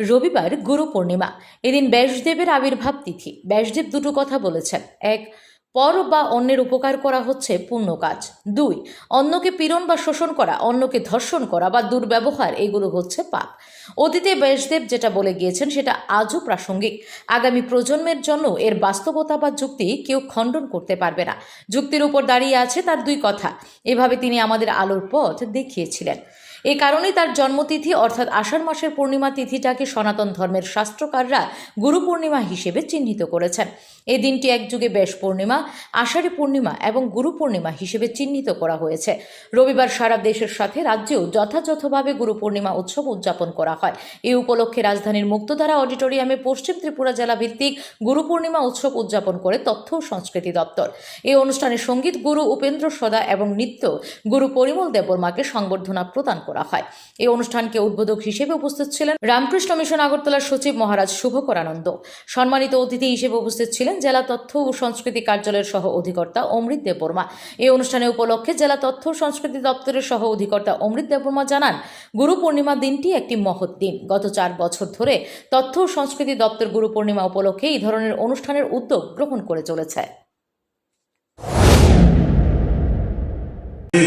রবিবার গুরু পূর্ণিমা। এদিন ব্যাসদেবের আবির্ভাব তিথি। ব্যাসদেব দুটো কথা বলেছেন। এক, পর বা অন্যের উপকার করা হচ্ছে পুণ্য কাজ। দুই, অন্যকে পীড়ন বা শোষণ করা, অন্যকে ধর্ষণ করা বা দুর্ব্যবহার, এগুলো হচ্ছে পাপ। অতীতে ব্যাসদেব যেটা বলে গিয়েছেন, সেটা আজও প্রাসঙ্গিক। আগামী প্রজন্মের জন্য এর বাস্তবতা বা যুক্তি কেউ খণ্ডন করতে পারবে না। যুক্তির উপর দাঁড়িয়ে আছে তার দুই কথা। এভাবে তিনি আমাদের আলোর পথ দেখিয়েছিলেন। এই কারণেই তার জন্মতিথি অর্থাৎ আষাঢ় মাসের পূর্ণিমা তিথিটাকে সনাতন ধর্মের শাস্ত্রকাররা গুরু পূর্ণিমা হিসেবে চিহ্নিত করেছেন। এই দিনটি একযুগে বেশ পূর্ণিমা, আষাঢ়ী পূর্ণিমা এবং গুরু পূর্ণিমা হিসেবে চিহ্নিত করা হয়েছে। রবিবার সারা দেশের সাথে রাজ্যেও যথাযথভাবে গুরু পূর্ণিমা উৎসব উদযাপন করা হয়। এই উপলক্ষে রাজধানীর মুক্তধারা অডিটোরিয়ামে পশ্চিম ত্রিপুরা জেলা ভিত্তিক গুরু পূর্ণিমা উৎসব উদযাপন করে তথ্য ও সংস্কৃতি দপ্তর। এই অনুষ্ঠানে সংগীত গুরু উপেন্দ্র সদা এবং নৃত্য গুরু পরিমল দেববর্মাকে সংবর্ধনা প্রদান করা হয়। এই অনুষ্ঠানকে উদ্বোধক হিসেবে উপস্থিত ছিলেন রামকৃষ্ণ মিশন আগরতলার সচিব মহারাজ শুভকরানন্দ। সম্মানিত অতিথি হিসেবে উপস্থিত ছিলেন জেলা তথ্য ও সংস্কৃতি কার্যালয়ের সহ অধিকর্তা অমৃত দেববর্মা। এই অনুষ্ঠানে উপলক্ষে জেলা তথ্য ও সংস্কৃতি দপ্তরের সহ অধিকর্তা অমৃত দেববর্মা জানান, গুরু পূর্ণিমা দিনটি একটি মহৎ দিন। গত চার বছর ধরে তথ্য ও সংস্কৃতি দপ্তর গুরু পূর্ণিমা উপলক্ষে এই ধরনের অনুষ্ঠানের উদ্যোগ গ্রহণ করে চলেছে।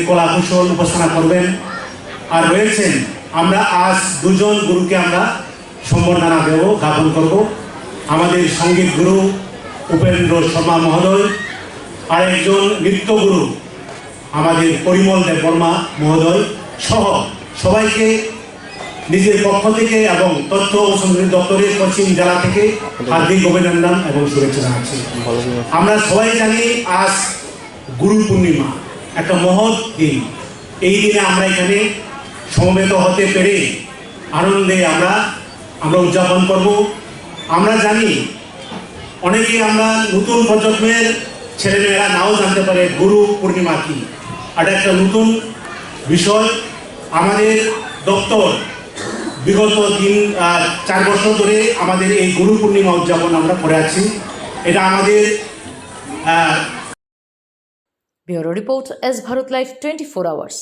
কলা কুশল উপাসনা করবেন। আর রয়েছেন, আমরা আজ দুজন গুরুকে আমরা সম্বর্ধনা দেব, জ্ঞাপন করব। আমাদের সংগীত গুরু উপেন্দ্র শর্মা মহোদয় আর একজন নৃত্য গুরু আমাদের পরিমল দেব বর্মা মহোদয় সহ সবাইকে নিজের পক্ষ থেকে এবং তথ্য ও সংস্কৃতি দপ্তরের পশ্চিম জেলা থেকে হার্দিক অভিনন্দন এবং শুভেচ্ছা জানাচ্ছি। আমরা সবাই জানি আজ গুরু পূর্ণিমা, একটা মহৎ দিন। এই দিনে আমরা এখানে সমবেত হতে পেরে আনন্দে আমরা আমরা উদযাপন করব। আমরা জানি অনেকে আমরা নতুন প্রজন্মের ছেলেমেয়েরা নাও জানতে পারে গুরু পূর্ণিমা কি। এটা একটা নতুন বিষয়, আমাদের দপ্তর বিগত দিন চার বছর ধরে আমাদের এই গুরু পূর্ণিমা উদযাপন আমরা করে আছি। এটা আমাদের bureau report S Bharat live twenty four hours.